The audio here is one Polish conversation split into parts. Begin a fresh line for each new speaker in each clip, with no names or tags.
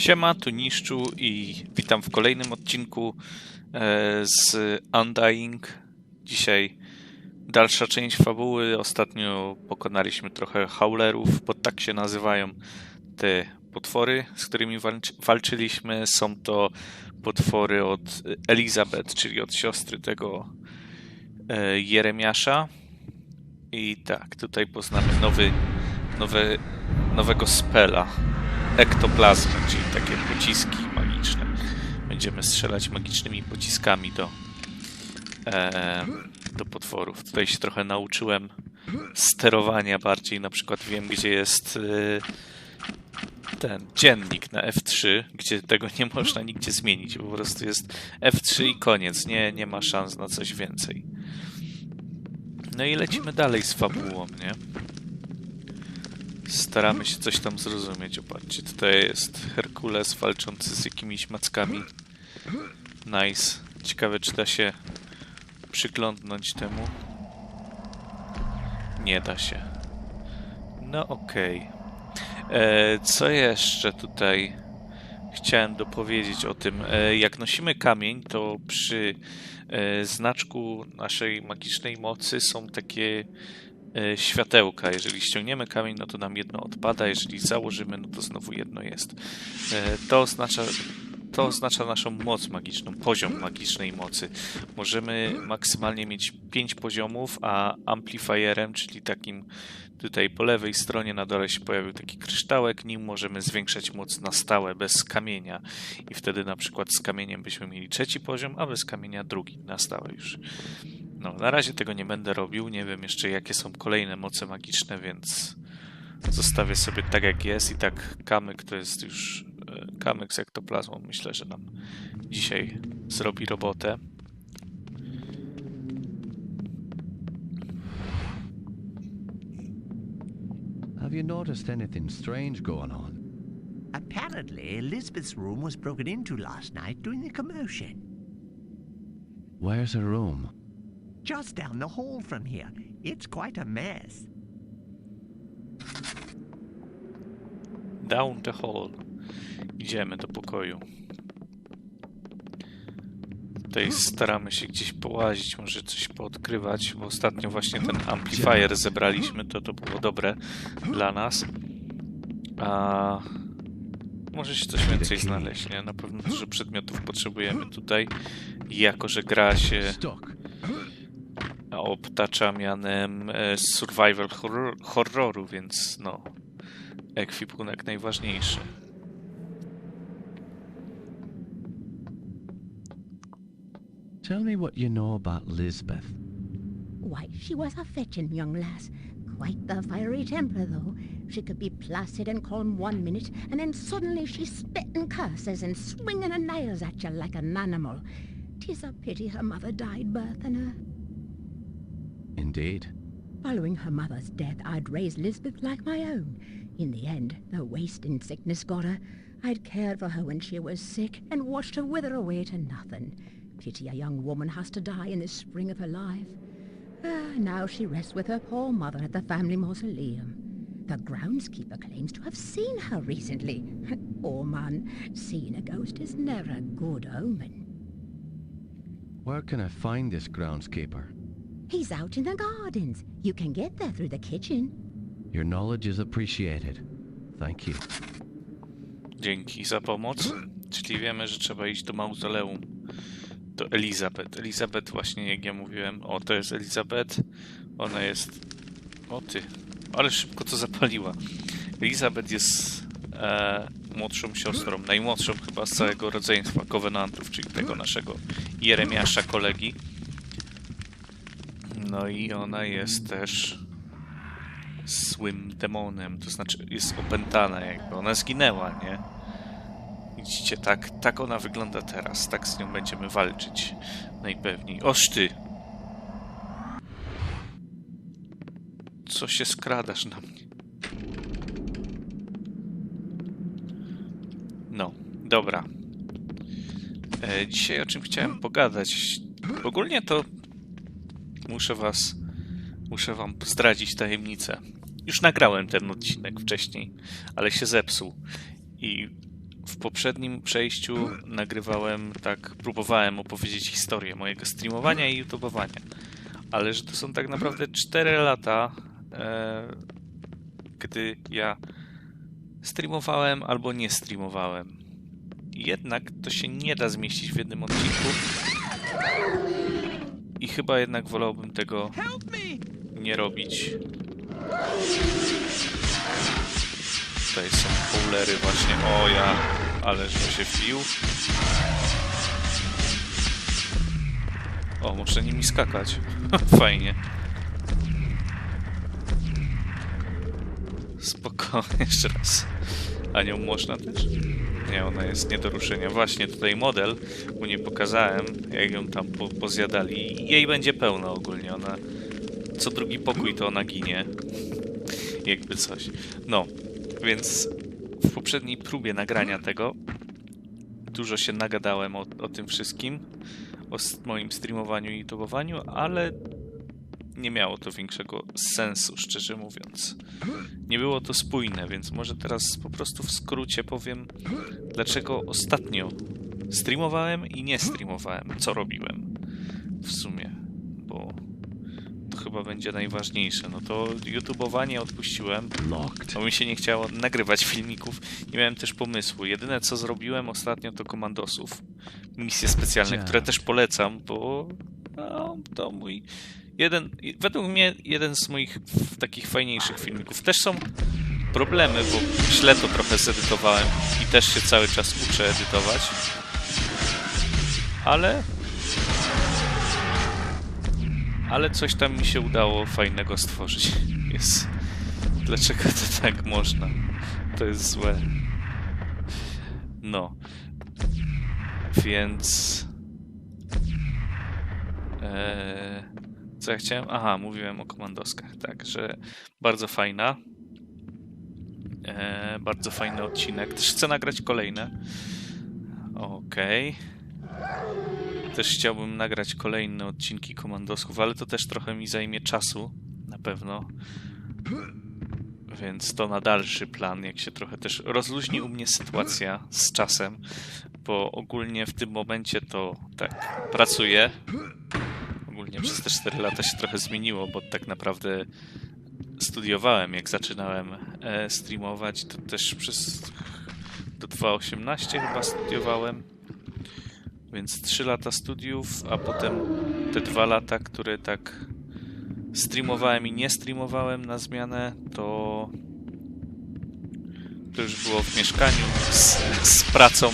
Siema, tu Niszczu i witam w kolejnym odcinku e, z Undying. Dzisiaj dalsza część fabuły. Ostatnio pokonaliśmy trochę haulerów, bo tak się nazywają te potwory, z którymi walczy, walczyliśmy. Są to potwory od Elizabeth, czyli od siostry tego e, Jeremiasza. I tak, tutaj poznamy nowy, nowy, nowego spela. Ektoplazmy, czyli takie pociski magiczne. Będziemy strzelać magicznymi pociskami do, e, do potworów. Tutaj się trochę nauczyłem sterowania bardziej. Na przykład wiem, gdzie jest e, ten dziennik na F3, gdzie tego nie można nigdzie zmienić. Po prostu jest F3 i koniec. Nie, nie ma szans na coś więcej. No i lecimy dalej z fabułą, nie? Staramy się coś tam zrozumieć. Opatrzcie, tutaj jest Herkules walczący z jakimiś mackami. Nice. Ciekawe, czy da się przyglądnąć temu. Nie da się. No okej. Okay. Co jeszcze tutaj chciałem dopowiedzieć o tym? E, jak nosimy kamień, to przy e, znaczku naszej magicznej mocy są takie e, światełka. Jeżeli ściągniemy kamień, no to nam jedno odpada, jeżeli założymy, no to znowu jedno jest. To oznacza, to oznacza naszą moc magiczną, poziom magicznej mocy. Możemy maksymalnie mieć 5 poziomów, a amplifierem, czyli takim tutaj po lewej stronie na dole się pojawił taki kryształek, nim możemy zwiększać moc na stałe, bez kamienia. I wtedy na przykład z kamieniem byśmy mieli trzeci poziom, a bez kamienia drugi na stałe już. No, na razie tego nie będę robił, nie wiem jeszcze jakie są kolejne moce magiczne, więc zostawię sobie tak jak jest i tak kamyk to jest już kamyk z ektoplazmą myślę, że nam dzisiaj zrobi robotę.
Have you noticed anything strange going on?
Apparently, Elizabeth's room was broken into last night during the commotion.
Where's her room?
Just down the hall from here. It's quite a mess.
Down the hall. Idziemy do pokoju. Tutaj staramy się gdzieś połazić, może coś poodkrywać, bo ostatnio właśnie ten amplifier zebraliśmy, to to było dobre dla nas. A może się coś więcej znaleźć, nie? Na pewno dużo przedmiotów potrzebujemy tutaj. Jako, że gra się obtacza mianem survival horror, horroru, więc no, ekwipunek najważniejszy.
Tell me what you know about Lisbeth.
Why, she was a fetching young lass. Quite the fiery temper, though. She could be placid and calm one minute, and then suddenly she she's spitting curses and swinging her nails at you like an animal. Tis a pity her mother died birthing her.
Indeed.
Following her mother's death, I'd raised Lisbeth like my own. In the end, the wasting sickness got her. I'd cared for her when she was sick and watched her wither away to nothing. Pity a young woman has to die in the spring of her life. Ah, now she rests with her poor mother at the family mausoleum. The groundskeeper claims to have seen her recently. Poor man, seeing a ghost is never a good omen.
Where can I find this groundskeeper?
He's out in the gardens. You can get there through the kitchen.
Your knowledge is appreciated. Thank you.
Dzięki za pomoc. Czyli wiemy, że trzeba iść do mauzoleum. Do Elizabeth. Elizabeth właśnie, jak ja mówiłem. O, to jest Elizabeth. Ona jest... O ty. Ale szybko to zapaliła. Elizabeth jest e, młodszą siostrą. Najmłodszą chyba z całego rodzeństwa Covenantów, czyli tego naszego Jeremiasza kolegi. No i ona jest też złym demonem, to znaczy jest opętana jakby, ona zginęła, nie? Widzicie, tak, tak ona wygląda teraz, tak z nią będziemy walczyć najpewniej. Oż ty! Co się skradasz na mnie? No, dobra. E, dzisiaj o czym chciałem pogadać? Ogólnie to muszę was, muszę wam zdradzić tajemnicę. Już nagrałem ten odcinek wcześniej, ale się zepsuł. I w poprzednim przejściu nagrywałem, tak, próbowałem opowiedzieć historię mojego streamowania i youtubowania. Ale że to są tak naprawdę 4 lata, e, gdy ja streamowałem albo nie streamowałem. Jednak to się nie da zmieścić w jednym odcinku. I chyba jednak wolałbym tego nie robić. Tutaj są polery właśnie. O ja, ależ się wbił. O, muszę nimi skakać. Fajnie. Spokojnie, jeszcze raz. A nią można też? Nie, ona jest nie do ruszenia. Właśnie tutaj model, mu nie pokazałem, jak ją tam po, pozjadali. Jej będzie pełno ogólnie, ona... Co drugi pokój to ona ginie. Jakby coś. No, więc w poprzedniej próbie nagrania tego dużo się nagadałem o, o tym wszystkim, o moim streamowaniu i tubowaniu, ale nie miało to większego sensu, szczerze mówiąc. Nie było to spójne, więc może teraz po prostu w skrócie powiem, dlaczego ostatnio streamowałem i nie streamowałem, co robiłem w sumie, bo to chyba będzie najważniejsze. No to YouTubeowanie odpuściłem,
Locked.
bo mi się nie chciało nagrywać filmików. Nie miałem też pomysłu. Jedyne co zrobiłem ostatnio to komandosów. Misje specjalne, które też polecam, bo no, to mój jeden, według mnie jeden z moich takich fajniejszych filmików. Też są problemy, bo źle to trochę zedytowałem i też się cały czas uczę edytować. Ale ale coś tam mi się udało fajnego stworzyć. Jest. Dlaczego to tak można? To jest złe. No. Więc. Eee, co ja chciałem? Aha, mówiłem o komandoskach. Tak, że bardzo fajna. Eee, bardzo fajny odcinek. Też chcę nagrać kolejne. Okej. Też chciałbym nagrać kolejne odcinki komandosków, ale to też trochę mi zajmie czasu, na pewno. Więc to na dalszy plan, jak się trochę też rozluźni u mnie sytuacja z czasem, bo ogólnie w tym momencie to tak, pracuję. Ogólnie przez te 4 lata się trochę zmieniło, bo tak naprawdę studiowałem, jak zaczynałem e, streamować, to też przez do 2.18 chyba studiowałem. Więc 3 lata studiów, a potem te 2 lata, które tak streamowałem i nie streamowałem na zmianę, to to już było w mieszkaniu z, z pracą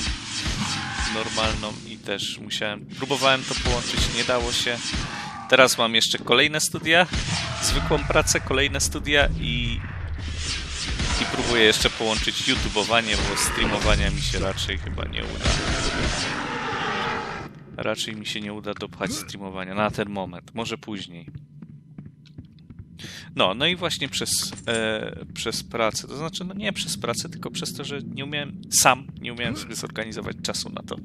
normalną i też musiałem, próbowałem to połączyć, nie dało się. Teraz mam jeszcze kolejne studia, zwykłą pracę, kolejne studia i i próbuję jeszcze połączyć YouTubeowanie, bo streamowania mi się raczej chyba nie uda. Raczej mi się nie uda dopchać streamowania na ten moment, może później. No, no i właśnie przez, e, przez pracę, to znaczy, no nie przez pracę, tylko przez to, że nie umiałem sam, nie umiałem sobie zorganizować czasu na to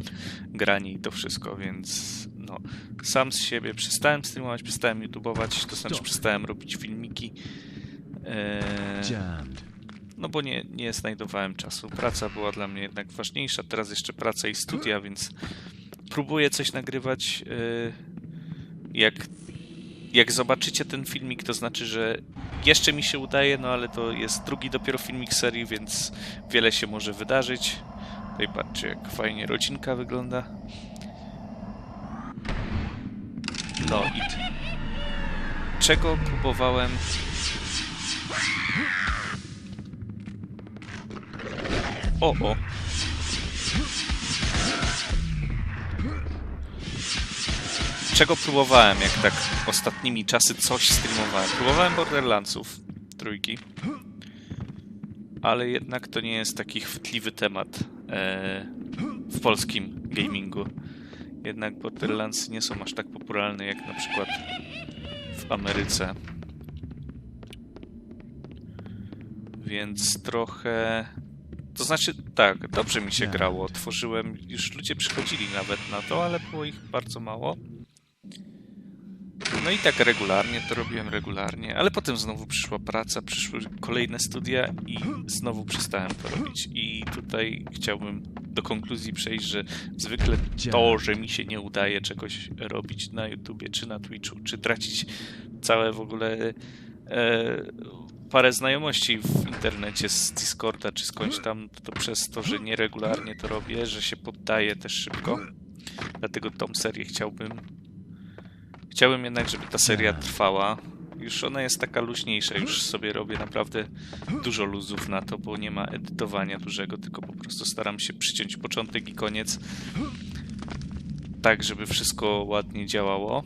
granie i to wszystko, więc no, sam z siebie przestałem streamować, przestałem YouTubeować, to znaczy przestałem robić filmiki. E,
Jammed.
no bo nie, nie znajdowałem czasu. Praca była dla mnie jednak ważniejsza. Teraz jeszcze praca i studia, więc próbuję coś nagrywać. yy, Jak, jak zobaczycie ten filmik, to znaczy, że jeszcze mi się udaje, no ale to jest drugi dopiero filmik serii, więc wiele się może wydarzyć. Tutaj patrzcie, jak fajnie rodzinka wygląda. No i t- czego próbowałem O, o. Czego próbowałem, jak tak ostatnimi czasy coś streamowałem? Próbowałem Borderlandsów trójki, ale jednak to nie jest taki chwytliwy temat e, w polskim gamingu. Jednak Borderlandsy nie są aż tak popularne jak na przykład w Ameryce. Więc trochę to znaczy, tak, dobrze mi się grało. Tworzyłem, już ludzie przychodzili nawet na to, ale było ich bardzo mało. No i tak regularnie to robiłem regularnie, ale potem znowu przyszła praca, przyszły kolejne studia i znowu przestałem to robić. I tutaj chciałbym do konkluzji przejść, że zwykle to, że mi się nie udaje czegoś robić na YouTubie, czy na Twitchu, czy tracić całe w ogóle e, parę znajomości w internecie z Discorda, czy skądś tam, to przez to, że nieregularnie to robię, że się poddaję też szybko. Dlatego tą serię chciałbym. Chciałbym jednak, żeby ta seria trwała. Już ona jest taka luźniejsza, już sobie robię naprawdę dużo luzów na to, bo nie ma edytowania dużego, tylko po prostu staram się przyciąć początek i koniec. Tak, żeby wszystko ładnie działało.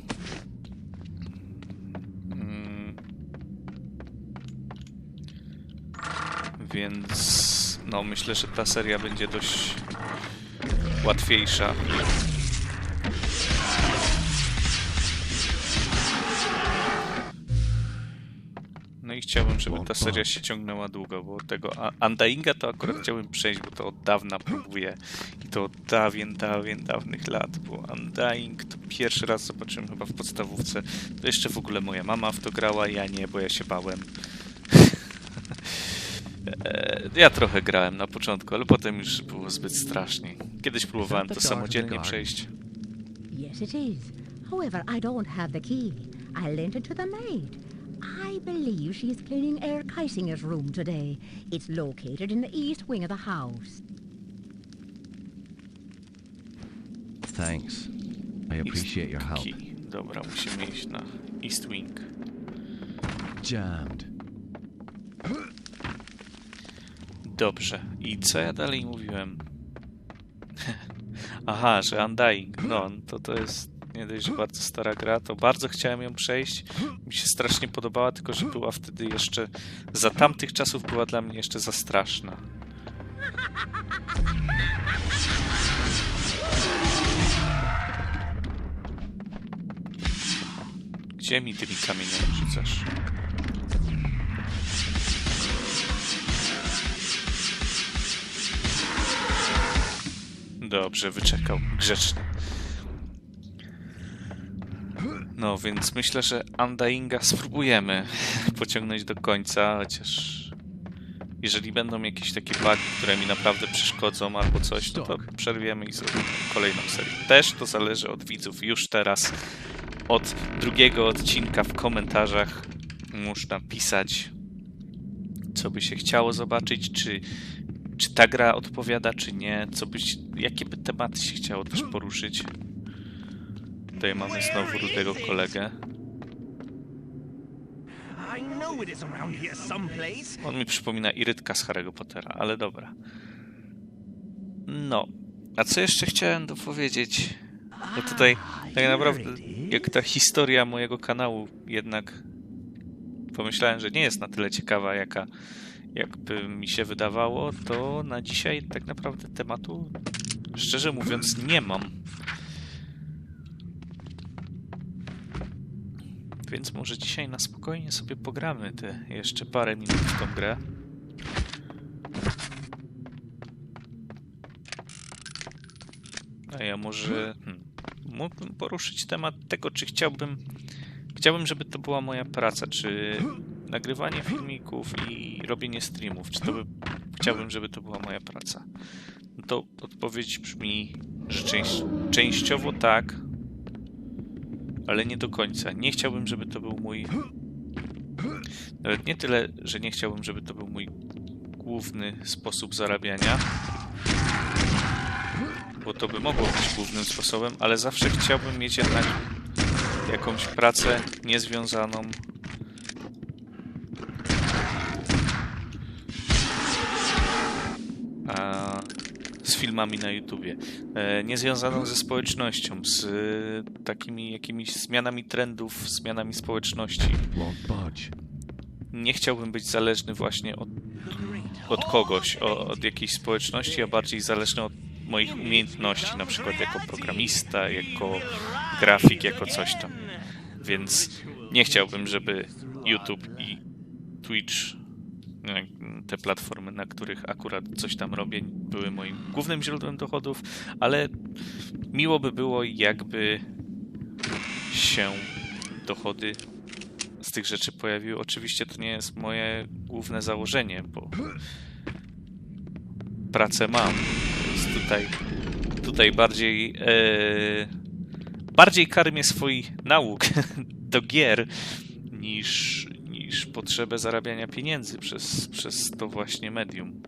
Mm. Więc no myślę, że ta seria będzie dość łatwiejsza. Chciałbym, żeby ta seria się ciągnęła długo, bo tego Undyinga to akurat chciałbym przejść, bo to od dawna próbuję. I to od dawien, dawien, dawnych lat, bo Undying to pierwszy raz zobaczyłem chyba w podstawówce. To jeszcze w ogóle moja mama w to grała, ja nie, bo ja się bałem. E, Ja trochę grałem na początku, ale potem już było zbyt strasznie. Kiedyś próbowałem to samodzielnie przejść.
Yes, it is. However, I don't have the key. I lent it to the maid. I believe she is cleaning Herr Keisinger's room today. It's located in the east wing of the house.
Thanks. I appreciate your help.
Key. Dobra, musimy iść na East Wing.
Jammed.
Dobrze. I co ja dalej mówiłem? Aha, że Undying. No, to to jest nie dość, że bardzo stara gra, to bardzo chciałem ją przejść. Mi się strasznie podobała, tylko że była wtedy jeszcze... Za tamtych czasów była dla mnie jeszcze za straszna. Gdzie mi tymi kamieniami rzucasz? Dobrze, wyczekał. Grzeczny. No, więc myślę, że Undyinga spróbujemy pociągnąć do końca, chociaż jeżeli będą jakieś takie bugi, które mi naprawdę przeszkodzą albo coś, no to przerwiemy i zrobimy kolejną serię. Też to zależy od widzów. Już teraz od drugiego odcinka w komentarzach można pisać, co by się chciało zobaczyć, czy czy ta gra odpowiada, czy nie, co byś, jakie by tematy się chciało też poruszyć. Tutaj mamy znowu rudego kolegę. On mi przypomina Irytka z Harry'ego Pottera, ale dobra. No, a co jeszcze chciałem dopowiedzieć? Bo tutaj tak naprawdę, jak ta historia mojego kanału jednak pomyślałem, że nie jest na tyle ciekawa, jaka jakby mi się wydawało, to na dzisiaj tak naprawdę tematu, szczerze mówiąc, nie mam. Więc może dzisiaj na spokojnie sobie pogramy te jeszcze parę minut w tą grę. A ja może hmm, mógłbym poruszyć temat tego, czy chciałbym chciałbym, żeby to była moja praca, czy nagrywanie filmików i robienie streamów, czy to by, chciałbym, żeby to była moja praca. No to odpowiedź brzmi, że częściowo tak, ale nie do końca. Nie chciałbym, żeby to był mój. Nawet nie tyle, że nie chciałbym, żeby to był mój główny sposób zarabiania, bo to by mogło być głównym sposobem, ale zawsze chciałbym mieć jednak jakąś pracę niezwiązaną filmami na YouTubie, e, niezwiązaną ze społecznością, z e, takimi jakimiś zmianami trendów, zmianami społeczności.
Budge.
Nie chciałbym być zależny właśnie od, od kogoś, od jakiejś społeczności, a bardziej zależny od moich umiejętności, na przykład jako programista, jako grafik, jako coś tam. Więc nie chciałbym, żeby YouTube i Twitch, no, te platformy, na których akurat coś tam robię, były moim głównym źródłem dochodów, ale miło by było, jakby się dochody z tych rzeczy pojawiły. Oczywiście to nie jest moje główne założenie, bo pracę mam. Jest tutaj, tutaj bardziej, e, bardziej karmię swój nauk do gier niż, niż potrzebę zarabiania pieniędzy przez, przez to właśnie medium.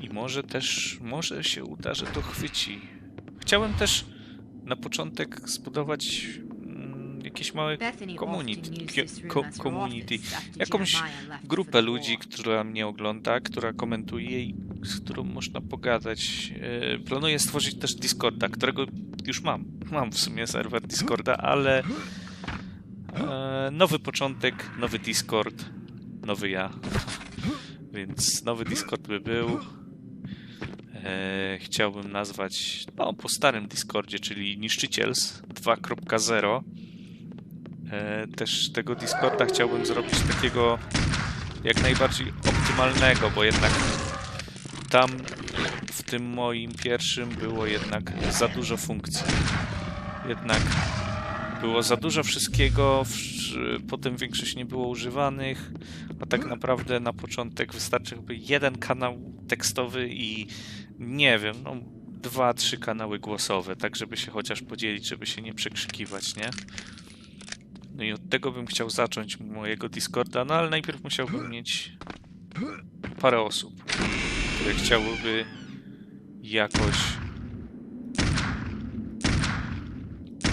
I może też, może się uda, że to chwyci. Chciałem też na początek zbudować mm, jakieś małe community, ko, community jakąś grupę ludzi, która mnie ogląda, która komentuje i z którą można pogadać. E, Planuję stworzyć też Discorda, którego już mam. Mam w sumie serwer Discorda, ale e, nowy początek, nowy Discord, nowy ja. Więc nowy Discord by był. E, chciałbym nazwać, no po starym Discordzie, czyli Niszczyciels 2.0. E, też tego Discorda chciałbym zrobić takiego jak najbardziej optymalnego, bo jednak tam w tym moim pierwszym było jednak za dużo funkcji. Jednak było za dużo wszystkiego, potem większość nie było używanych, a tak naprawdę na początek wystarczy chyba jeden kanał tekstowy i nie wiem, no dwa, trzy kanały głosowe, tak żeby się chociaż podzielić, żeby się nie przekrzykiwać, nie? No i od tego bym chciał zacząć mojego Discorda, no ale najpierw musiałbym mieć parę osób, które chciałyby jakoś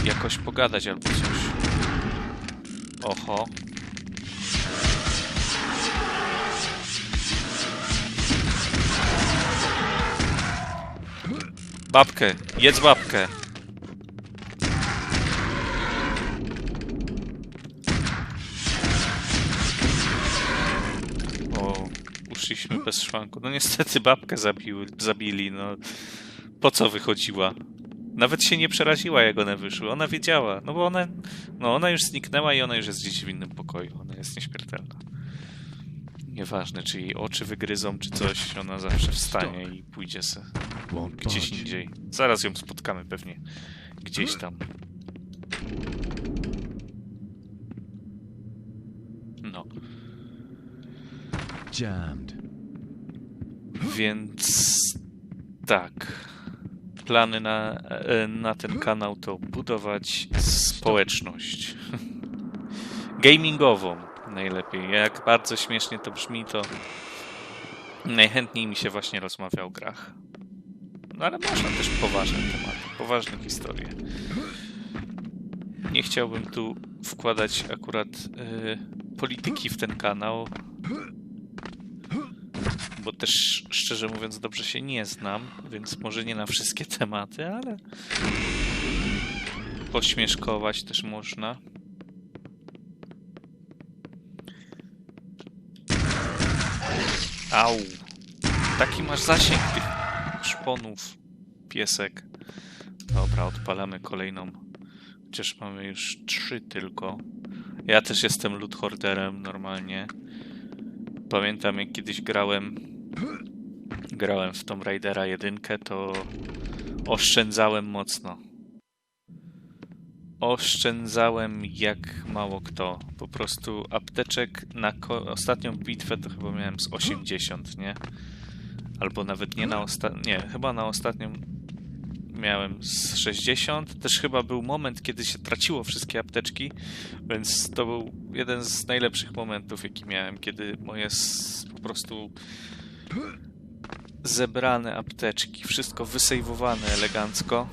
jakoś pogadać albo coś. Oho. Babkę, jedz babkę. O, uszliśmy bez szwanku. No niestety babkę zabiły, zabili, no. Po co wychodziła? Nawet się nie przeraziła, jak one wyszły. Ona wiedziała, no bo ona, no ona już zniknęła i ona już jest gdzieś w innym pokoju. Ona jest nieśmiertelna. Nieważne, czy jej oczy wygryzą, czy coś, ona zawsze wstanie i pójdzie se gdzieś indziej. Zaraz ją spotkamy pewnie. Gdzieś tam. No.
Jammed.
Więc tak. Plany na, e, na ten kanał to budować społeczność. Gamingową najlepiej. Jak bardzo śmiesznie to brzmi, to najchętniej mi się właśnie rozmawia o grach. No ale można też poważne tematy, poważne historie. Nie chciałbym tu wkładać akurat e, polityki w ten kanał, bo też szczerze mówiąc dobrze się nie znam, więc może nie na wszystkie tematy, ale pośmieszkować też można. Au! Taki masz zasięg tych szponów, piesek. Dobra, odpalamy kolejną. Chociaż mamy już trzy tylko. Ja też jestem loot hoarderem normalnie. Pamiętam jak kiedyś grałem grałem w Tomb Raidera 1, to oszczędzałem mocno. Oszczędzałem jak mało kto. Po prostu apteczek na ostatnią bitwę to chyba miałem z 80, nie? Albo nawet nie na ostatnią, nie, chyba na ostatnią miałem z 60. Też chyba był moment, kiedy się traciło wszystkie apteczki, więc to był jeden z najlepszych momentów, jaki miałem, kiedy moje po prostu zebrane apteczki, wszystko wysejwowane elegancko.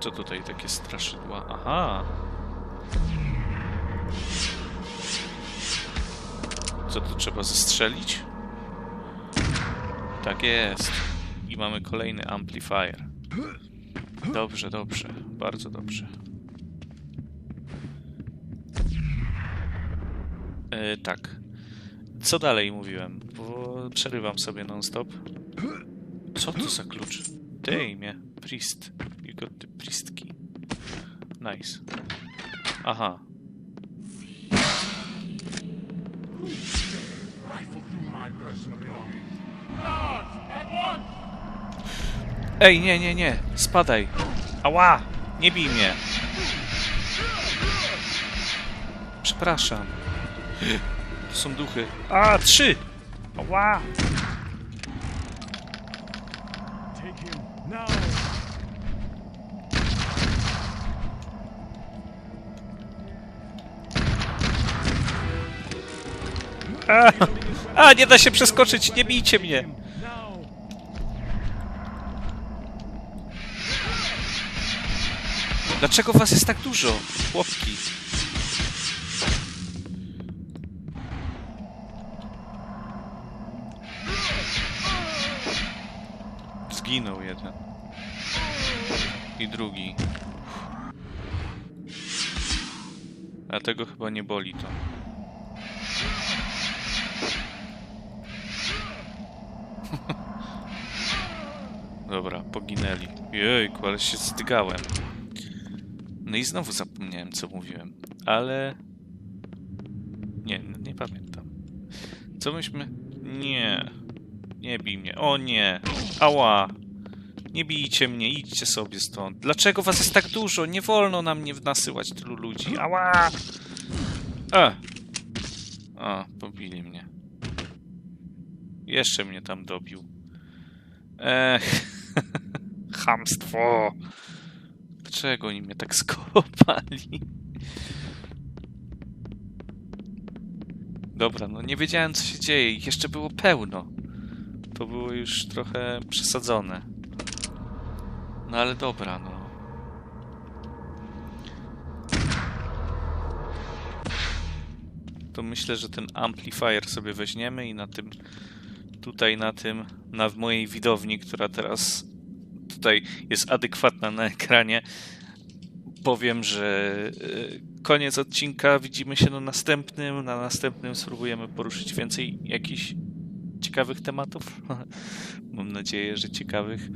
Co tutaj takie straszydła? Aha! Co tu trzeba zestrzelić? Tak jest. I mamy kolejny amplifier. Dobrze, dobrze. Bardzo dobrze. E, tak. Co dalej mówiłem? Bo przerywam sobie non-stop. Co to za klucz? Dejmie. Priest. You got the priest key. Nice. Aha. Ej, nie, nie, nie. Spadaj. Ała! Nie bij mnie. Przepraszam. Tu są duchy. A, trzy! Ła! A, a, nie da się przeskoczyć, nie bijcie mnie! Dlaczego was jest tak dużo, chłopki? Zginął jeden. I drugi. Dlatego chyba nie boli to. Dobra, poginęli. Jejku, ale się zdygałem. No i znowu zapomniałem, co mówiłem. Ale... Nie, nie pamiętam. Co myśmy... Nie. Nie bij mnie. O nie. Ała. Nie bijcie mnie, idźcie sobie stąd. Dlaczego was jest tak dużo? Nie wolno nam nie nasyłać tylu ludzi. Ała. A. A, pobili mnie. Jeszcze mnie tam dobił. Ech. Chamstwo. Dlaczego oni mnie tak skopali? Dobra, no nie wiedziałem co się dzieje. Jeszcze było pełno. To było już trochę przesadzone. No ale dobra, no. To myślę, że ten amplifier sobie weźmiemy i na tym tutaj na tym, na mojej widowni, która teraz tutaj jest adekwatna na ekranie, powiem, że e, koniec odcinka. Widzimy się na następnym. Na następnym spróbujemy poruszyć więcej jakichś ciekawych tematów. Mam nadzieję, że ciekawych.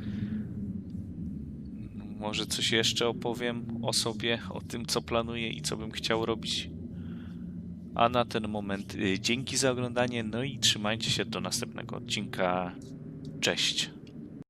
Może coś jeszcze opowiem o sobie, o tym, co planuję i co bym chciał robić. A na ten moment y, dzięki za oglądanie, no i trzymajcie się do następnego odcinka. Cześć.